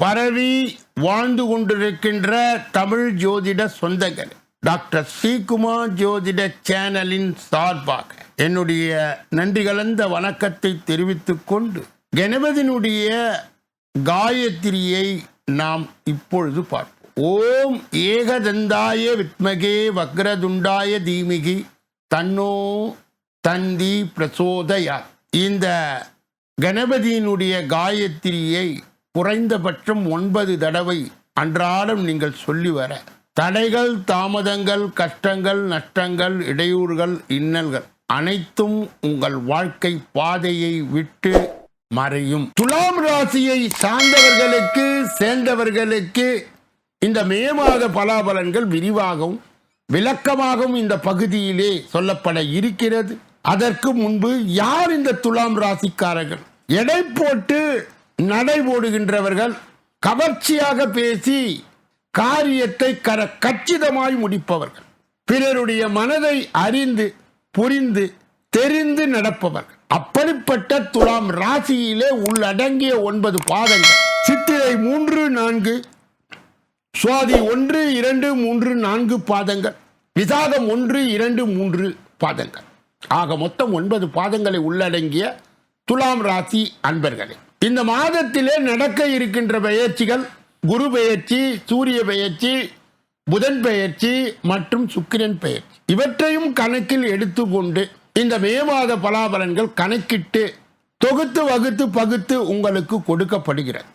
பரவி வாழ்ந்து கொண்டிருக்கின்ற தமிழ் ஜோதிட சொந்தகர் டாக்டர் ஸ்ரீகுமார் ஜோதிட சேனலின் சார்பாக என்னுடைய நன்றி கலந்த வணக்கத்தை தெரிவித்துக் கொண்டு கணபதியினுடைய காயத்ரியை நாம் இப்பொழுது பார்ப்போம். ஓம் ஏகதந்தாய வித்மகே வக்ரதுண்டாய தீமிகி தன்னோ தந்தி பிரசோதயா இந்த கணபதியினுடைய காயத்ரியை குறைந்தபட்சம் ஒன்பது தடவை அன்றாடம் நீங்கள் சொல்லி வர. தடைகள் தாமதங்கள் கஷ்டங்கள் நஷ்டங்கள் இடையூறுகள் இன்னல்கள் அனைத்தும் உங்கள் வாழ்க்கை பாதையை விட்டு மறையும். துலாம் ராசியை சார்ந்தவர்களுக்கு சேர்ந்தவர்களுக்கு இந்த மே மாத பலாபலன்கள் விரிவாகவும் விளக்கமாகவும் இந்த பகுதியிலே சொல்லப்பட இருக்கிறது. அதற்கு முன்பு யார் இந்த துலாம் ராசிக்காரர்கள்? எடை போட்டு நடை போடுகின்றவர்கள் கவர்ச்சியாக பேசி காரியத்தை கர கச்சிதமாய் முடிப்பவர்கள். பிறருடைய மனதை அறிந்து புரிந்து தெரிந்து நடப்பவர்கள். அப்படிப்பட்ட துலாம் ராசியிலே உள்ளடங்கிய ஒன்பது பாதங்கள். சித்திரை மூன்று நான்கு சுவாதி ஒன்று இரண்டு மூன்று நான்கு பாதங்கள். விசாகம் ஒன்று இரண்டு மூன்று பாதங்கள். ஆக மொத்தம் ஒன்பது பாதங்களை உள்ளடங்கிய துலாம் ராசி அன்பர்களே இந்த மாதத்திலே நடக்க இருக்கின்ற பெயர்ச்சிகள் குரு பெயர்ச்சி சூரிய பெயர்ச்சி புதன் பெயர்ச்சி மற்றும் சுக்கிரன் பெயர்ச்சி. இவற்றையும் கணக்கில் எடுத்துக்கொண்டு இந்த மே மாத பலாபலன்கள் கணக்கிட்டு தொகுத்து வகுத்து பகுத்து உங்களுக்கு கொடுக்கப்படுகிறது.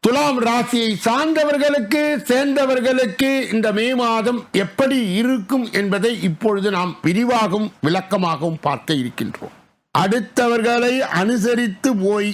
துலாம் ராசியை சார்ந்தவர்களுக்கு சேர்ந்தவர்களுக்கு இந்த மே மாதம் எப்படி இருக்கும் என்பதை இப்பொழுது நாம் விரிவாகவும் விளக்கமாகவும் பார்க்க இருக்கின்றோம். அடுத்தவர்களை அனுசரித்து போய்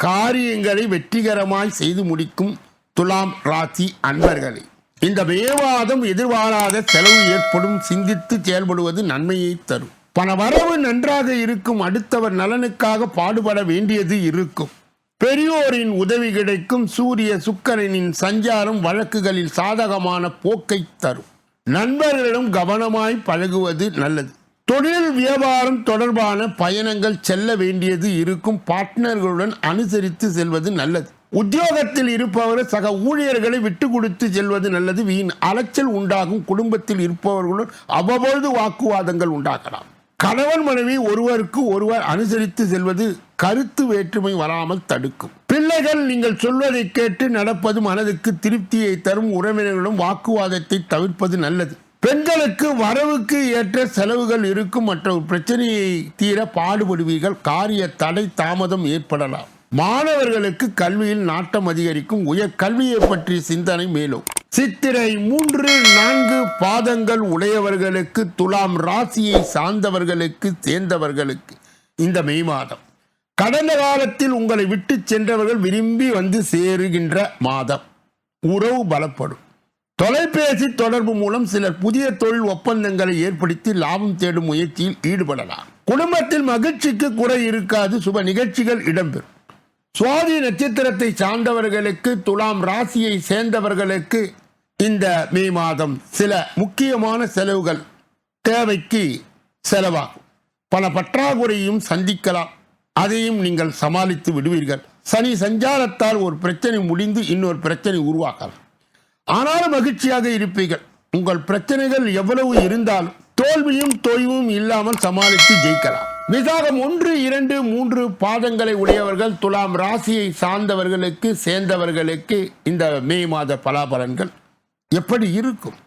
காரியங்களை வெற்றிகரமாய் செய்து முடிக்கும் துலாம் ராசி அன்பர்களே. இந்த மேவாதம் எதிர்பாராத செலவு ஏற்படும் சிந்தித்து செயல்படுவது நன்மையை தரும். பணவரவு நன்றாக இருக்கும் அடுத்தவர் நலனுக்காக பாடுபட வேண்டியது இருக்கும். பெரியோரின் உதவி கிடைக்கும் சூரிய சுக்கரனின் சஞ்சாரம் வழக்குகளில் சாதகமான போக்கை தரும். நண்பர்களிடம் கவனமாய் பழகுவது நல்லது. தொழில் வியாபாரம் தொடர்பான பயணங்கள் செல்ல வேண்டியது இருக்கும் பார்ட்னர்களுடன் அனுசரித்து செல்வது நல்லது. உத்தியோகத்தில் இருப்பவர் சக ஊழியர்களை விட்டு கொடுத்து செல்வது நல்லது. வீண் அலைச்சல் உண்டாகும். குடும்பத்தில் இருப்பவர்களுடன் அவ்வப்பொழுது வாக்குவாதங்கள் உண்டாகலாம். கணவன் மனைவி ஒருவருக்கு ஒருவர் அனுசரித்து செல்வது கருத்து வேற்றுமை வராமல் தடுக்கும். பிள்ளைகள் நீங்கள் சொல்வதை கேட்டு நடப்பது மனதுக்கு திருப்தியை தரும். உறவினர்களும் வாக்குவாதத்தை தவிர்ப்பது நல்லது. பெண்களுக்கு வரவுக்கு ஏற்ற செலவுகள் இருக்கும் மற்ற பிரச்சனையை தீர பாடுபடுவீர்கள். காரிய தடை தாமதம் ஏற்படலாம். மாணவர்களுக்கு கல்வியில் நாட்டம் அதிகரிக்கும். உயர் கல்வியை பற்றிய சிந்தனை மேலும். சித்திரை மூன்று நான்கு பாதங்கள் உடையவர்களுக்கு துலாம் ராசியை சார்ந்தவர்களுக்கு சேர்ந்தவர்களுக்கு இந்த மே மாதம். கடந்த காலத்தில் உங்களை விட்டு சென்றவர்கள் விரும்பி வந்து சேருகின்ற மாதம். உறவு பலப்படும். தொலைபேசி தொடர்பு மூலம் சிலர் புதிய தொழில் ஒப்பந்தங்களை ஏற்படுத்தி லாபம் தேடும் முயற்சியில் ஈடுபடலாம். குடும்பத்தில் மகிழ்ச்சிக்கு குறை இருக்காது சுப நிகழ்ச்சிகள் இடம்பெறும். சுவாதி நட்சத்திரத்தை சார்ந்தவர்களுக்கு துலாம் ராசியை சேர்ந்தவர்களுக்கு இந்த மே மாதம் சில முக்கியமான செலவுகள் தேவைக்கு செலவாகும். பல பற்றாக்குறையும் சந்திக்கலாம். அதையும் நீங்கள் சமாளித்து விடுவீர்கள். சனி சஞ்சாரத்தால் ஒரு பிரச்சனை முடிந்து இன்னொரு பிரச்சனை உருவாகலாம். ஆனாலும் மகிழ்ச்சியாக இருப்பீர்கள். உங்கள் பிரச்சனைகள் எவ்வளவு இருந்தாலும் தோல்வியும் தொய்வும் இல்லாமல் சமாளித்து ஜெயிக்கலாம். விசாகம் ஒன்று இரண்டு மூன்று பாதங்களை உடையவர்கள் துலாம் ராசியை சார்ந்தவர்களுக்கு சேர்ந்தவர்களுக்கு இந்த மே மாத பலாபலன்கள் எப்படி இருக்கும்?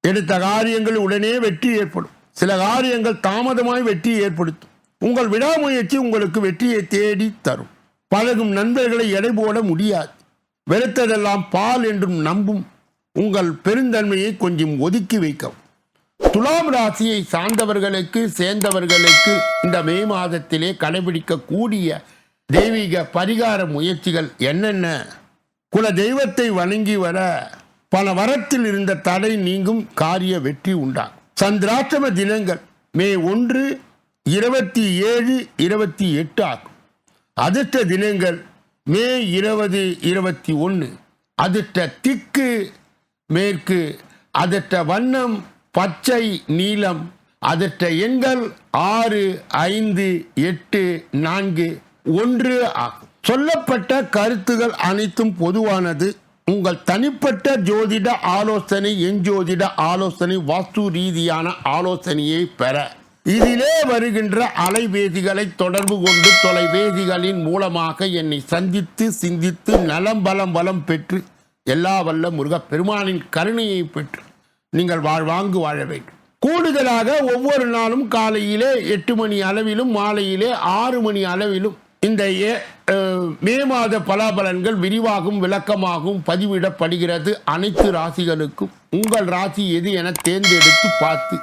எடுத்த காரியங்கள் உடனே வெற்றி ஏற்படும். சில காரியங்கள் தாமதமாய் வெற்றியை ஏற்படுத்தும். உங்கள் விடாமுயற்சி உங்களுக்கு வெற்றியை தேடி தரும். பழகும் நண்பர்களை எடை போட முடியாது. வெறுத்ததெல்லாம் பால் என்றும் நம்பும். உங்கள் பெருந்தன்மையை கொஞ்சம் ஒதுக்கி வைக்கவும். துலாம் ராசியை சார்ந்தவர்களுக்கு சேர்ந்தவர்களுக்கு இந்த மே மாதத்திலே கடைபிடிக்கக்கூடிய தெய்வீக பரிகார முயற்சிகள் என்னென்ன? குல தெய்வத்தை வணங்கி வர பல வரத்தில் இருந்த தடை நீங்கும் காரிய வெற்றி உண்டாகும். சந்திராஷ்டம தினங்கள் மே ஒன்று இருபத்தி ஏழு இருபத்தி எட்டு ஆகும். அதிர்ஷ்ட தினங்கள் மே இருபது இருபத்தி ஒன்று. அதிர்ஷ்ட திக்கு மேற்கு அதற்ற வண்ணம் பச்சை நீலம் அதற்ற எண்கள் ஆறு ஐந்து எட்டு நான்கு ஒன்று ஆகும். சொல்லப்பட்ட கருத்துகள் அனைத்தும் பொதுவானது. உங்கள் தனிப்பட்ட ஜோதிட ஆலோசனை என் ஜோதிட ஆலோசனை வாஸ்து ரீதியான ஆலோசனையை பெற. இதிலே வருகின்ற அலைவேதிகளை தொடர்பு கொண்டு தொலைவேதிகளின் மூலமாக என்னை சந்தித்து சிந்தித்து நலம் பலம் பலம் பெற்று எல்லா வல்ல முருகப் பெருமானின் கருணையை பெற்று நீங்கள் வாழ்வாங்கு வாழ வேண்டும். கூடுதலாக ஒவ்வொரு நாளும் காலையிலே எட்டு மணி அளவிலும் மாலையிலே ஆறு மணி அளவிலும் இந்த ஏ- மே மாத பலாபலன்கள் விரிவாகும் விளக்கமாகவும் பதிவிடப்படுகிறது அனைத்து ராசிகளுக்கும். உங்கள் ராசி எது என தேர்ந்தெடுத்து பார்த்து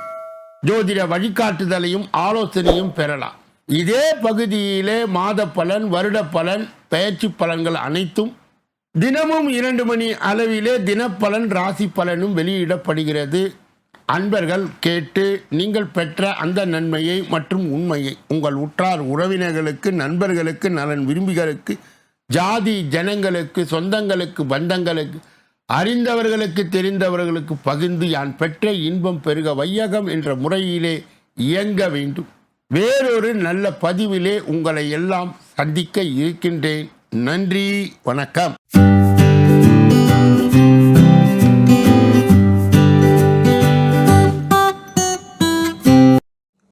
ஜோதிட வழிகாட்டுதலையும் ஆலோசனையும் பெறலாம். இதே பகுதியிலே மாத பலன் வருட பலன் பயிற்சி பலன்கள் அனைத்தும் தினமும் இரண்டு மணி அளவிலே தினப்பலன் ராசி பலனும் வெளியிடப்படுகிறது. அன்பர்கள் கேட்டு நீங்கள் பெற்ற அந்த நன்மையை மற்றும் உண்மையை உங்கள் உற்றார் உறவினர்களுக்கு நண்பர்களுக்கு நலன் விரும்பிகளுக்கு ஜாதி ஜனங்களுக்கு சொந்தங்களுக்கு பந்தங்களுக்கு அறிந்தவர்களுக்கு தெரிந்தவர்களுக்கு பகிர்ந்து யான் பெற்ற இன்பம் பெருக வையகம் என்ற முறையிலே இயங்க வேண்டும். வேறொரு நல்ல பதிவிலே உங்களை எல்லாம் சந்திக்க இருக்கின்றேன். நன்றி வணக்கம்.